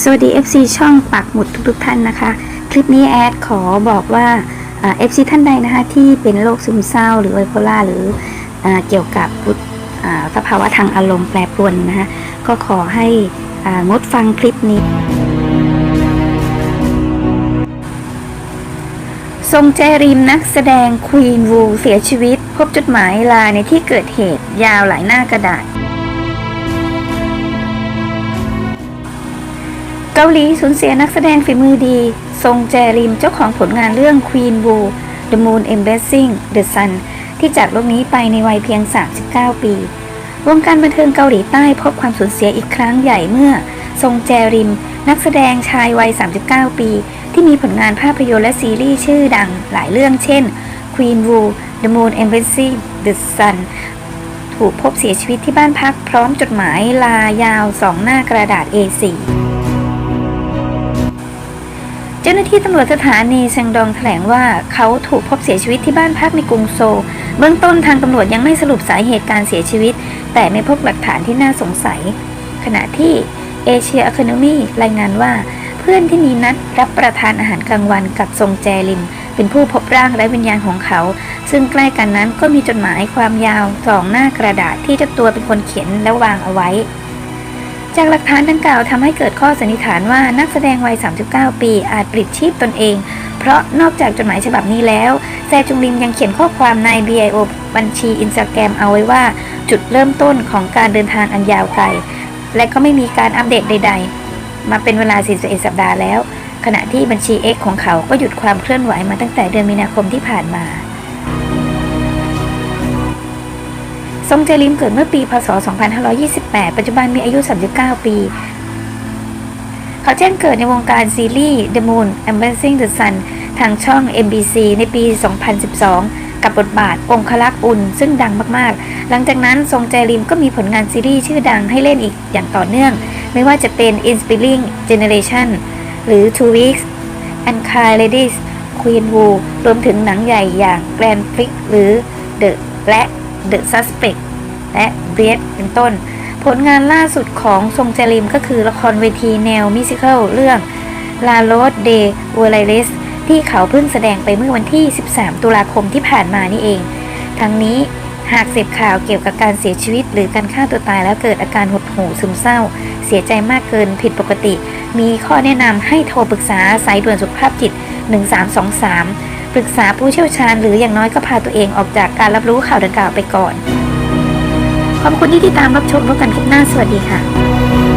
สวัสดี FC ช่องปักหมุดทุกๆท่านนะคะ คลิปนี้แอดขอบอกว่าเอ่า FC ท่านใดนะคะที่เป็นโรคซึมเศร้าหรือไบโพล่าหรืออเกี่ยวกับสภาวะทางอารมณ์แปรปรวนนะคะก็ขอให้งดฟังคลิปนี้ ทรงเจริมนักแสดงควีนวูเสียชีวิต พบจดหมายลาในที่เกิดเหตุยาวหลายหน้ากระดาษ เกาหลีสูญเสียนักแสดงฝีมือดี ทรงแจริมเจ้าของผลงานเรื่อง Queen Wu The Moon Embracing the Sun ที่จากโลกนี้ไปในวัยเพียง 39 ปี วงการบันเทิงเกาหลีใต้พบความสูญเสียอีกครั้งใหญ่เมื่อ ทรงแจริม นักแสดงชายวัย 39 ปี ที่มีผลงานภาพยนตร์และซีรีส์ชื่อดังหลายเรื่องเช่น Queen Wu The Moon Embracing the Sun ถูกพบเสียชีวิตที่บ้านพักพร้อมจดหมายลายาวสองหน้ากระดาษ A4 เจ้าหน้าที่ตำรวจสถานีเซงดองแถลงว่าเขาถูกพบเสียชีวิตที่บ้านพักในกรุงโซลเบื้องต้นทางตำรวจยังไม่สรุปสาเหตุการเสียชีวิต แต่ไม่พบหลักฐานที่น่าสงสัย ขณะที่เอเชีย c o n o มีรายงานว่า เพื่อนที่มีนัดรับประทานอาหารกลางวันกับทรงแจลิม เป็นผู้พบร่างและวิญญาณของเขา ซึ่งใกล้กันนั้นก็มีจดหมายความยาวสองหน้ากระดาษที่เจ้าตัวเป็นคนเขียนและวางเอาไว้ จากหลักฐานดังกล่าวทำให้เกิดข้อสันนิษฐานว่านักแสดงวัย 39 ปีอาจปลิดชีพตนเอง เพราะนอกจากจดหมายฉบับนี้แล้วแซจุงลิมยังเขียนข้อความใน BIO บัญชีอินสตาแกรมเอาไว้ว่า จุดเริ่มต้นของการเดินทางอันยาวไกล และก็ไม่มีการอัปเดตใด ๆ มาเป็นเวลา 41 สัปดาห์แล้ว ขณะที่บัญชี X ของเขาก็หยุดความเคลื่อนไหวมาตั้งแต่เดือนมีนาคมที่ผ่านมา ทรงเจริมเกิดเมื่อปี พศ 2528 ปัจจุบันมีอายุ 39 ปี เขาแจ้งเกิดในวงการซีรีส์ The Moon Embracing the Sun ทางช่อง MBC ในปี 2012 กับบทบาทองคลักษ์อุ่น ซึ่งดังมากๆ หลังจากนั้นทรงเจริมก็มีผลงานซีรีส์ชื่อดังให้เล่นอีกอย่างต่อเนื่อง ไม่ว่าจะเป็น Inspiring Generation หรือ Two Weeks and c a r Ladies Queen Wu รวมถึงหนังใหญ่อย่าง Grand Prix หรือ The และ The Suspect และ b r e a d เป็นต้น ผลงานล่าสุดของทรงเจริมก็คือละครเวทีแนวมิวสิควลเรื่อง La Rose de v o l a r i s ที่เขาเพิ่งแสดงไปเมื่อวันที่ 13 ตุลาคมที่ผ่านมานี่เอง ทั้งนี้หากเสพข่าวเกี่ยวกับการเสียชีวิต หรือการฆ่าตัวตายแล้วเกิดอาการหดหู่ซึมเศร้า เสียใจมากเกินผิดปกติ มีข้อแนะนำให้โทรปรึกษาสายด่วนสุขภาพจิต 1323 ปรึกษาผู้เชี่ยวชาญหรืออย่างน้อยก็พาตัวเองออกจากการรับรู้ข่าวดังกล่าวไปก่อน ขอบคุณที่ติดตามรับชมพบกันคลิปหน้าสวัสดีค่ะ